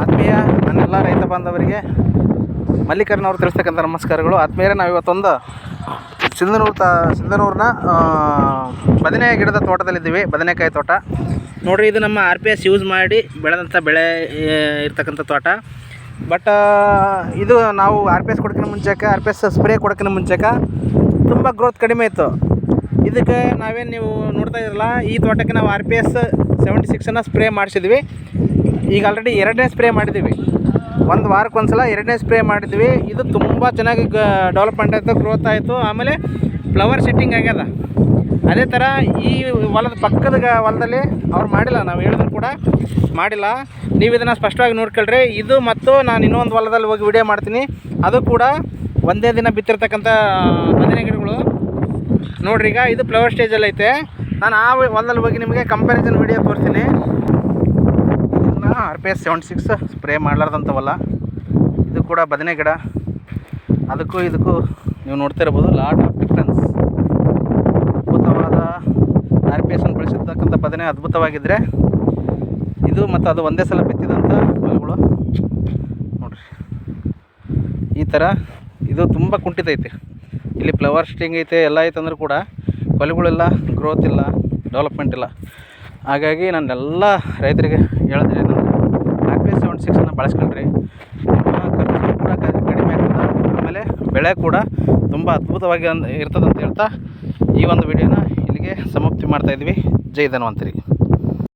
ಆತ್ಮೀಯ ನನ್ನೆಲ್ಲ ರೈತ ಬಾಂಧವರಿಗೆ ಮಲ್ಲಿಕಾರ್ಜುನ ಅವರು ತಿಳಿಸ್ತಕ್ಕಂಥ ನಮಸ್ಕಾರಗಳು. ಆತ್ಮೀಯರೇ ನಾವು ಇವತ್ತೊಂದು ಸಿಂಧನೂರು ತಾ, ಸಿಂಧನೂರಿನ ಬದನೆ ಗಿಡದ ತೋಟದಲ್ಲಿದ್ದೀವಿ, ಬದನೆಕಾಯಿ ತೋಟ. ನೋಡಿರಿ, ಇದು ನಮ್ಮ ಆರ್ ಪಿ ಎಸ್ ಯೂಸ್ ಮಾಡಿ ಬೆಳೆದಂಥ ಬೆಳೆ ಇರ್ತಕ್ಕಂಥ ತೋಟ. ಬಟ್ ಇದು ನಾವು ಆರ್ ಪಿ ಎಸ್ ಕೊಡೋಕ್ಕಿಂತ ಮುಂಚೆಕ, ಆರ್ ಪಿ ಎಸ್ ಸ್ಪ್ರೇ ಕೊಡೋಕ್ಕಿಂತ ಮುಂಚೆಕ ತುಂಬ ಗ್ರೋತ್ ಕಡಿಮೆ ಇತ್ತು. ಇದಕ್ಕೆ ನಾವೇನು ನೀವು ನೋಡ್ತಾ ಇದ್ರಲ್ಲ, ಈ ತೋಟಕ್ಕೆ ನಾವು ಆರ್ ಪಿ ಎಸ್ ಸೆವೆಂಟಿ ಸಿಕ್ಸನ್ನು ಸ್ಪ್ರೇ ಮಾಡಿಸಿದ್ವಿ. ಈಗ ಆಲ್ರೆಡಿ ಎರಡನೇ ಸ್ಪ್ರೇ ಮಾಡಿದ್ದೀವಿ. ಒಂದು ವಾರಕ್ಕೆ ಒಂದು ಸಲ ಎರಡನೇ ಸ್ಪ್ರೇ ಮಾಡಿದ್ವಿ. ಇದು ತುಂಬ ಚೆನ್ನಾಗಿ ಡೆವಲಪ್ಮೆಂಟ್ ಆಯಿತು ಗ್ರೋತ್ ಆಯಿತು. ಆಮೇಲೆ ಫ್ಲವರ್ ಸೆಟ್ಟಿಂಗ್ ಆಗ್ಯದ. ಅದೇ ಥರ ಈ ಹೊಲದ ಪಕ್ಕದ ಹೊಲದಲ್ಲಿ ಅವ್ರು ಮಾಡಿಲ್ಲ, ನಾವು ಹೇಳಿದ್ರು ಕೂಡ ಮಾಡಿಲ್ಲ. ನೀವು ಇದನ್ನು ಸ್ಪಷ್ಟವಾಗಿ ನೋಡ್ಕೊಳ್ರಿ. ಇದು ಮತ್ತು ನಾನು ಇನ್ನೊಂದು ಹೊಲದಲ್ಲಿ ಹೋಗಿ ವಿಡಿಯೋ ಮಾಡ್ತೀನಿ. ಅದು ಕೂಡ ಒಂದೇ ದಿನ ಬಿತ್ತಿರ್ತಕ್ಕಂಥ ಬದನೆ ಗಿಡಗಳು. ನೋಡ್ರಿ ಈಗ ಇದು ಫ್ಲವರ್ ಸ್ಟೇಜಲ್ಲಿ ಐತೆ. ನಾನು ಆ ಹೊಲದಲ್ಲಿ ಹೋಗಿ ನಿಮಗೆ ಕಂಪ್ಯಾರಿಸನ್ ವಿಡಿಯೋ ತೋರಿಸ್ತೀನಿ. R P S seventy six spray ಮಾಡಲಾರ್ದಂಥವಲ್ಲ. ಇದು ಕೂಡ ಬದನೆ ಗಿಡ. ಅದಕ್ಕೂ ಇದಕ್ಕೂ ನೀವು ನೋಡ್ತಾ ಇರ್ಬೋದು ಲಾಟ್ ಆಫ್ ಡಿಫ್ರೆನ್ಸ್. ಅದ್ಭುತವಾದ ಆರ್ ಪಿ ಎಸ್ ಅನ್ನು ಬದನೆ ಅದ್ಭುತವಾಗಿದ್ದರೆ ಇದು ಮತ್ತು ಅದು ಒಂದೇ ಸಲ ಬಿತ್ತಿದಂಥ ಹೊಲಗಳು. ನೋಡ್ರಿ. ಈ ಥರ ಇದು ತುಂಬ ಕುಂಠಿತೈತೆ ಇಲ್ಲಿ ಫ್ಲವರ್ ಸ್ಟಿಂಗ್ ಐತೆ, ಎಲ್ಲ ಐತೆ ಅಂದರೂ ಕೂಡ ಕೊಲೆಗಳೆಲ್ಲ ಗ್ರೋತ್ ಇಲ್ಲ ಡೆವಲಪ್ಮೆಂಟ್ ಇಲ್ಲ. ಹಾಗಾಗಿ ನಾನೆಲ್ಲ ರೈತರಿಗೆ ಹೇಳಿದ್ರೆ ಎಸ್ ಬಳಸ್ಕೊಂಡ್ರಿ. ಖರ್ಚು ಕೂಡ ಕಡಿಮೆ ಆಗ್ತದೆ. ಆಮೇಲೆ ಬೆಳೆ ಕೂಡ ತುಂಬ ಅದ್ಭುತವಾಗಿ ಇರ್ತದೆ ಅಂತ ಹೇಳ್ತಾ ಈ ಒಂದು ವಿಡಿಯೋನ ಇಲ್ಲಿಗೆ ಸಮಾಪ್ತಿ ಮಾಡ್ತಾಯಿದ್ವಿ ಜೈ ಧನ್ವಂತರಿ.